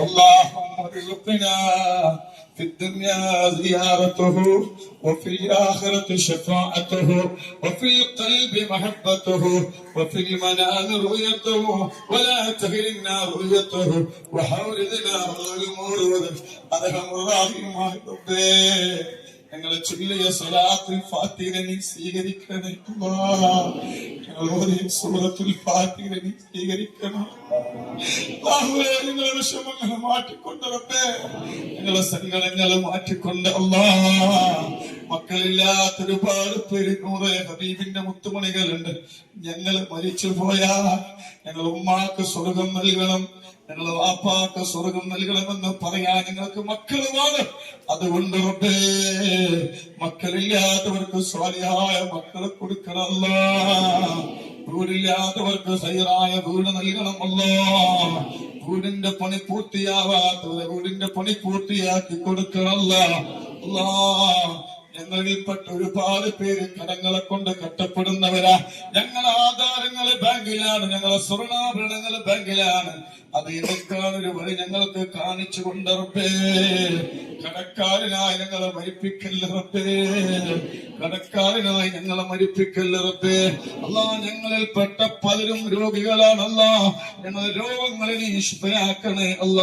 اللهم ارزقنا في الدنيا زيارته وفي الآخرة شفاعته وفي القلب محبته وفي المنام رؤيته ولا تهلنا رؤيته وحورنا الأمور. أرحم الراحمين ഞങ്ങളെ ചൊല്ലിയ സ്വലാത്തിൽ ഫാത്തിനെ നീ സ്വീകരിക്കണേ. ഞങ്ങൾ ഓതിയ സൂറത്തുൽ ഫാത്തിഹ നീ സ്വീകരിക്കണം. ഞങ്ങളെ വിഷമങ്ങളെ മാറ്റിക്കൊണ്ടിറപ്പേ ഞങ്ങളെ സങ്കടങ്ങളെ മാറ്റിക്കൊണ്ട് അല്ലാ മക്കളില്ലാത്ത ഒരുപാട് പേര് നൂറെ ഹബീബിന്റെ മുത്തുമണികളുണ്ട്. ഞങ്ങൾ മരിച്ചു പോയാ ഞങ്ങൾ ഉമ്മാക്ക് സ്വർഗം നൽകണം ഞങ്ങൾ വാപ്പാക്ക് സ്വർഗം നൽകണമെന്ന് പറയാൻ ഞങ്ങൾക്ക് മക്കളുമാണ്. അതുകൊണ്ട് റബ്ബേ മക്കളില്ലാത്തവർക്ക് സ്വാലിയായ മക്കളെ കൊടുക്കണമല്ല വീടില്ലാത്തവർക്ക് സൈറായ വീട് നൽകണമല്ല വീടിന്റെ പണി പൂർത്തിയാവാത്തവരെ വീടിന്റെ പണി പൂർത്തിയാക്കി കൊടുക്കണമല്ല ഞങ്ങളിൽപ്പെട്ട ഒരുപാട് പേര് കടങ്ങളെ കൊണ്ട് കട്ടപ്പെടുന്നവരാ. ഞങ്ങളെ ആധാരങ്ങൾ ബാങ്കിലാണ് ഞങ്ങളെ സ്വർണാഭരണങ്ങൾ ബാങ്കിലാണ്. അത് ഒരു വഴി ഞങ്ങൾക്ക് കാണിച്ചു കൊണ്ടറപ്പേ കടക്കാരനായി ഞങ്ങളെ മരിപ്പിക്കല്ല റബ്ബേ. കടക്കാരനായി ഞങ്ങളെ മരിപ്പിക്കല്ല അല്ല ഞങ്ങളിൽ ഞങ്ങളിൽപ്പെട്ട പലരും രോഗികളാണല്ല. ഞങ്ങൾ രോഗങ്ങളെ നീ അല്ല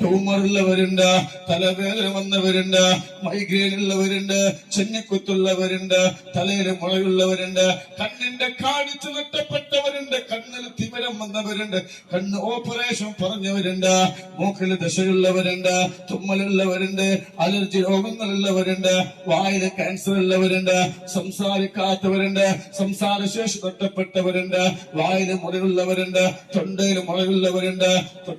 ട്യൂമറുള്ളവരുണ്ട് തലവേദന വന്നവരുണ്ട് മൈഗ്രെയിൻ ഉള്ളവരുണ്ട് ചെന്നിക്കുത്തുള്ളവരുണ്ട് തലയിലെ മുളയുള്ളവരുണ്ട് കണ്ണിന്റെ കാഴ്ച നഷ്ടപ്പെട്ടവരുണ്ട് കണ്ണിൽ തിമിരം വന്നവരുണ്ട് കണ്ണ് ഓപ്പറേഷൻ പറഞ്ഞവരുണ്ട് മൂക്കിൽ ദശയുള്ളവരുണ്ട് തുമ്മലുള്ളവരുണ്ട് അലർജി രോഗങ്ങളുള്ളവരുണ്ട് വായിലെ ക്യാൻസർ ഉള്ളവരുണ്ട് സംസാരിക്കാത്തവരുണ്ട് സംസാരശേഷി നഷ്ടപ്പെട്ടവരുണ്ട് വായിന് മുറിവുള്ളവരുണ്ട് തൊണ്ടയിൽ മുറിവുള്ളവരുണ്ട്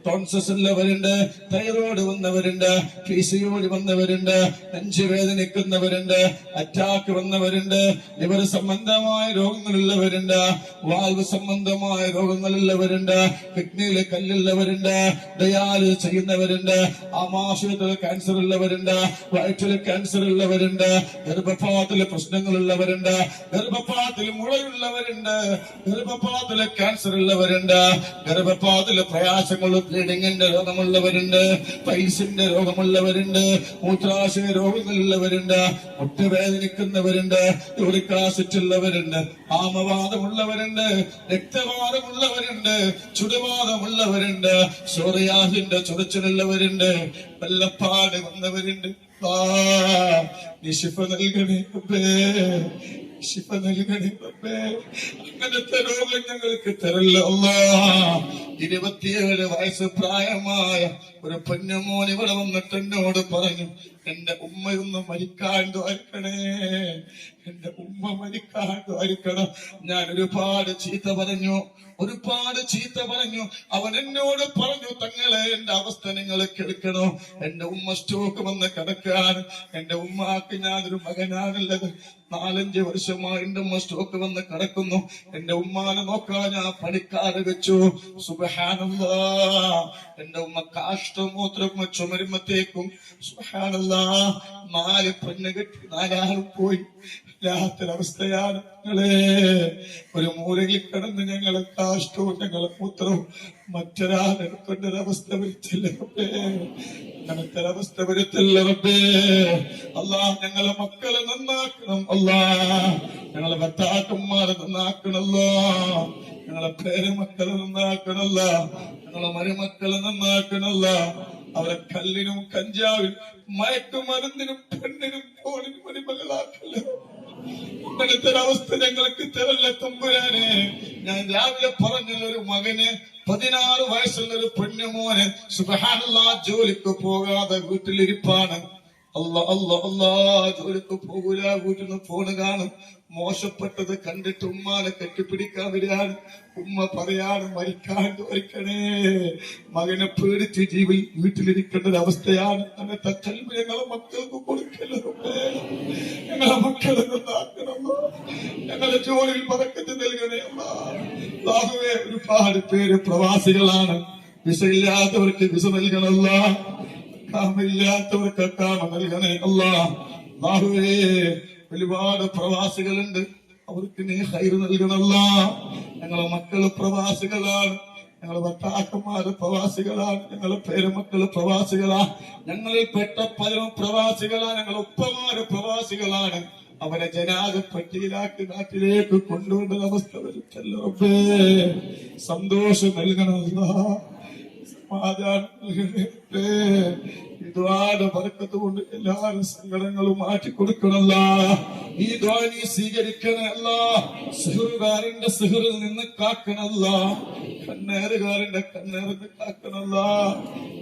ടോൺസസ് ഉള്ളവരുണ്ട് തൈറോയ്ഡ് വന്നവരുണ്ട് പി സി വന്നവരുണ്ട് നെഞ്ചു വേദനിക്കുന്നവരുണ്ട് അറ്റാക്ക് വന്നവരുണ്ട് ലിവർ സംബന്ധമായ രോഗങ്ങളുള്ളവരുണ്ട് വാൽവ് സംബന്ധമായ രോഗങ്ങളുള്ളവരുണ്ട് കിഡ്നിയിലെ കല്ലുള്ളവരുണ്ട് ദയാൽ ചെയ്യുന്നവരുണ്ട് ആമാശയത്തിൽ ക്യാൻസർ ഉള്ളവരുണ്ട് വയറ്റിൽ ക്യാൻസർ ഉള്ളവരുണ്ട് ഗർഭപാതത്തിലെ പ്രശ്നങ്ങളുള്ളവരുണ്ട്. ഗർഭപാതിൽ മുളയുള്ളവരുണ്ട്. ഗർഭപാതത്തിലെ ക്യാൻസർ ഉള്ളവരുണ്ട്. ഗർഭപാതത്തിലെ പ്രയാസങ്ങളും ബ്ലീഡിങ്ങിന്റെ രോഗമുള്ളവരുണ്ട്. പൈസിന്റെ രോഗമുള്ളവരുണ്ട്. മൂത്രാശയ രോഗങ്ങളുള്ളവരുണ്ട്. മുട്ടുവേദനിക്കുന്നവരുണ്ട്. യൂറിക് ഉള്ളവരുണ്ട് ആമവാദമുള്ളവരുണ്ട്. രക്തവാദമുള്ളവരുണ്ട്. ചുടുവാദമുള്ളവരുണ്ട് സോറിയാസിന്റെ ചൊറിച്ചിലുള്ളവരുണ്ട്. വെള്ളപ്പാട് വന്നവരുണ്ട്. ആ നിശിഫ നൽകണേ അപ്പേ ശിഫ നൽകണേ അപ്പേ. അങ്ങനത്തെ രോഗം ഞങ്ങൾക്ക് തരല്ല ഇരുപത്തിയേഴ് വയസ്സ് പ്രായമായ ഒരു പൊന്നമോൻ ഇവിടെ വന്നിട്ട് എന്നോട് പറഞ്ഞു എന്റെ ഉമ്മയൊന്ന് മരിക്കാൻ ദ്വാരിക്കണേ എന്റെ ഉമ്മ മരിക്കാൻ ദ്വാരിക്കണം ഞാൻ ഒരുപാട് ചീത്ത പറഞ്ഞു. ഒരുപാട് ചീത്ത പറഞ്ഞു. അവൻ എന്നോട് പറഞ്ഞു തങ്ങളെ എന്റെ അവസ്ഥ നിങ്ങൾ കേൾക്കണോ എന്റെ ഉമ്മ സ്റ്റോക്ക് വന്ന് കിടക്കാൻ എന്റെ ഉമ്മാക്ക് ഞാനൊരു മകനാണുള്ളത്. നാലഞ്ച് വർഷമായി എന്റെ ഉമ്മ സ്റ്റോക്ക് വന്ന് കിടക്കുന്നു. എന്റെ ഉമ്മാനെ നോക്കാൻ ഞാൻ പണിക്കാരെ വെച്ചു. സുബഹാനല്ലാ. എന്റെ ഉമ്മ കാഷ്ടമൂത്രം ചുമരുമത്തേക്കും സുബഹാനല്ലാ. നാല് പെണ്ണ് കെട്ടി നാലാളും പോയി. വല്ലാത്തൊരവസ്ഥയാണ് ഞങ്ങളെ ഒരു മൂലകിൽ കിടന്ന് ഞങ്ങളെ കാഷ്ടവും ഞങ്ങളെ മൂത്രവും മറ്റൊരാളെടുക്കേണ്ടൊരവസ്ഥ വരുത്തില്ല റബ്ബേ. അങ്ങനത്തെ ഒരവസ്ഥ വരുത്തില്ല റബ്ബേ. അല്ലാ ഞങ്ങളെ മക്കളെ നന്നാക്കണം അല്ലാ ഞങ്ങളെ ഭർത്താക്കന്മാരെ നന്നാക്കണല്ലോ ഞങ്ങളെ പേരുമക്കളെ നന്നാക്കണല്ല ഞങ്ങളെ മരുമക്കളെ നന്നാക്കണല്ല അവരെ കല്ലിനും കഞ്ചാവിനും മയക്കുമരുന്നിനും പെണ്ണിനും ഫോണിനും മരുമകളാക്കല്ലോ ഇങ്ങനത്തെ ഒരവസ്ഥ ഞങ്ങൾക്ക് തരല്ല തമ്പുരാനെ. ഞാൻ രാവിലെ പറഞ്ഞ ഒരു മകന് പതിനാറ് വയസ്സുള്ള ഒരു പെണ്ണുമോന് സുബഹാനുള്ള ജോലിക്ക് പോകാതെ വീട്ടിലിരിപ്പാണ്. അല്ല അല്ല ഫോണ് കാണും. മോശപ്പെട്ടത് കണ്ടിട്ട് ഉമ്മാനെ കെട്ടിപ്പിടിക്കാൻ വരികയാണ്. ഉമ്മ പറയാണ് മരിക്കാൻ തോരിക്കണേ മകനെ പേടിച്ച് ജീവി വീട്ടിലിരിക്കേണ്ട ഒരു അവസ്ഥയാണ്. അങ്ങനത്തെ കൽവ് ഞങ്ങളെ മക്കൾക്ക് കൊടുക്കല്ലോ ഞങ്ങളെ മക്കളെ ജോലിയിൽ നൽകണേ അല്ലാഹുവേ ഒരുപാട് പേര് പ്രവാസികളാണ്. വിസയില്ലാത്തവർക്ക് വിസ നൽകണമല്ല കാമില്ലാത്തവർക്ക് കാമ നൽകണേ അല്ല അല്ലാഹുവേ ഒരുപാട് പ്രവാസികളുണ്ട്. അവർക്ക് നീ ഹൈറ് നൽകണല്ല ഞങ്ങളെ മക്കൾ പ്രവാസികളാണ്. ഞങ്ങളെ ഭർത്താക്കന്മാര് പ്രവാസികളാണ്. ഞങ്ങളെ പേരുമക്കൾ പ്രവാസികളാണ് ഞങ്ങളിൽ പെട്ട പലരും പ്രവാസികളാണ് ഞങ്ങളെ ഉപ്പമാര് പ്രവാസികളാണ്. അവരെ ജനാദ പട്ടിയിലാക്കി നാട്ടിലേക്ക് കൊണ്ടുവരുന്ന അവസ്ഥ വരുത്തല്ലോ. സന്തോഷം നൽകണമല്ല കൊണ്ട് എല്ലാരും സങ്കടങ്ങളും മാറ്റി കൊടുക്കണല്ല ഈ ദ്വാനി സ്വീകരിക്കണല്ല സുഹൃകാരന്റെ സിഹറിൽ നിന്ന് കാക്കണല്ല. കണ്ണേറുകാരന്റെ കണ്ണേറിൽ നിന്ന് കാക്കണല്ല.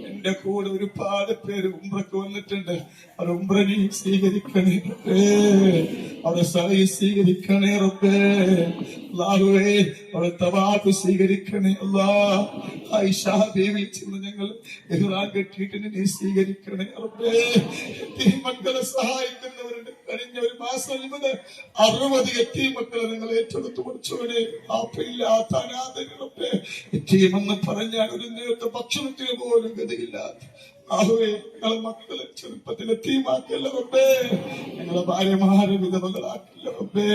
എന്റെ കൂടെ ഒരുപാട് പേര് ഉംറക്ക് വന്നിട്ടുണ്ട്. അത് നീ സ്വീകരിക്കണേ. റബ്ബേ. അവരെ സഹി സ്വീകരിക്കണേ റബ്ബേ. അള്ളാഹുവേ അവനെ തവാഫ് സ്വീകരിക്കണേ അല്ലാ ആയിഷാ ബീവി ചെന്ന് ഞങ്ങൾ ഇഹ്റാൻ കെട്ടിയിട്ട് നീ സ്വീകരിക്കണേ റബ്ബേ. മക്കളെ സഹായിക്കുന്നവരുണ്ട്. കഴിഞ്ഞ ഒരു മാസം മുതൽ അറുപത് എത്തി മക്കളെ നിങ്ങൾ ഏറ്റെടുത്ത് പഠിച്ചവനെ ആപ്പില്ലാത്ത അനാഥകളൊക്കെ എത്തിയുമെന്ന് പറഞ്ഞാൽ ഒരു നേരത്തെ ഭക്ഷണത്തിന് പോലും ഗതിയില്ലാത്ത ആഹുവേ ഞങ്ങളെ മക്കളെ ചെറുപ്പത്തിൽ എത്തിയുമാക്കിയല്ല റബ്ബേ. ഞങ്ങളെ ഭാര്യമാരെ വിധവകളാക്കില്ല റബ്ബേ.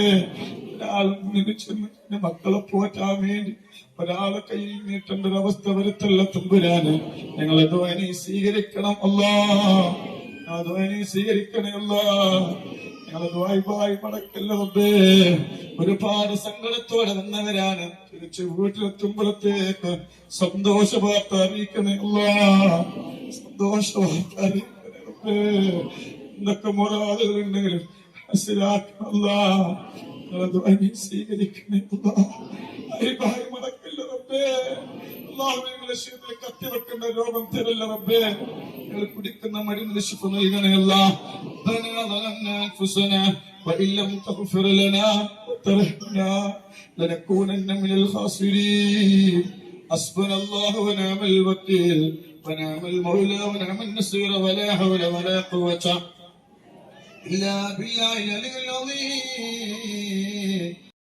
ഒരാളും മുന്നിൽ ചെന്ന് എന്റെ മക്കളെ പോറ്റാൻ വേണ്ടി ഒരാളെ കയ്യിൽ നീട്ടേണ്ട ഒരു അവസ്ഥ വരുത്തല്ല തുമ്പുരാന്. ഞങ്ങളെ ധ്വനി സ്വീകരിക്കണം അല്ലാ. ധ്വനി സ്വീകരിക്കണേ അല്ലാ. ഞങ്ങളെ ദ്വായ്പായി ഒരുപാട് സങ്കടത്തോടെ വന്നവരാണ് തിരിച്ച് വീട്ടിലെത്തുമ്പോഴത്തേക്ക് സന്തോഷ വാർത്ത അറിയിക്കണേ അല്ലാ. സന്തോഷ വാർത്ത അറിയിക്കണേ റബ്ബേ എന്തൊക്കെ മുറാദുകൾ ഉണ്ടെങ്കിലും മനസ്സിലാക്കണല്ല ഞങ്ങളെ ദ്വാനി സ്വീകരിക്കണേ അല്ലാ അരിഭായി മടക്കല്ല റബ്ബേ അള്ളാഹു ഞങ്ങളെ ശരീരത്തിൽ കത്തിവെക്കുന്ന രോഗം തരല്ല റബ്ബേ ഞങ്ങൾ കുടിക്കുന്ന മരുന്ന് ശിപ്പ് നൽകണമല്ല ربنا ظلمنا أنفسنا وإن لم تغفر لنا وترحمنا لنكونن من الخاسرين حسبنا الله ونعم الوكيل ونعم المولى ونعم النصير ولا حول ولا قوة إلا بالله العلي العظيم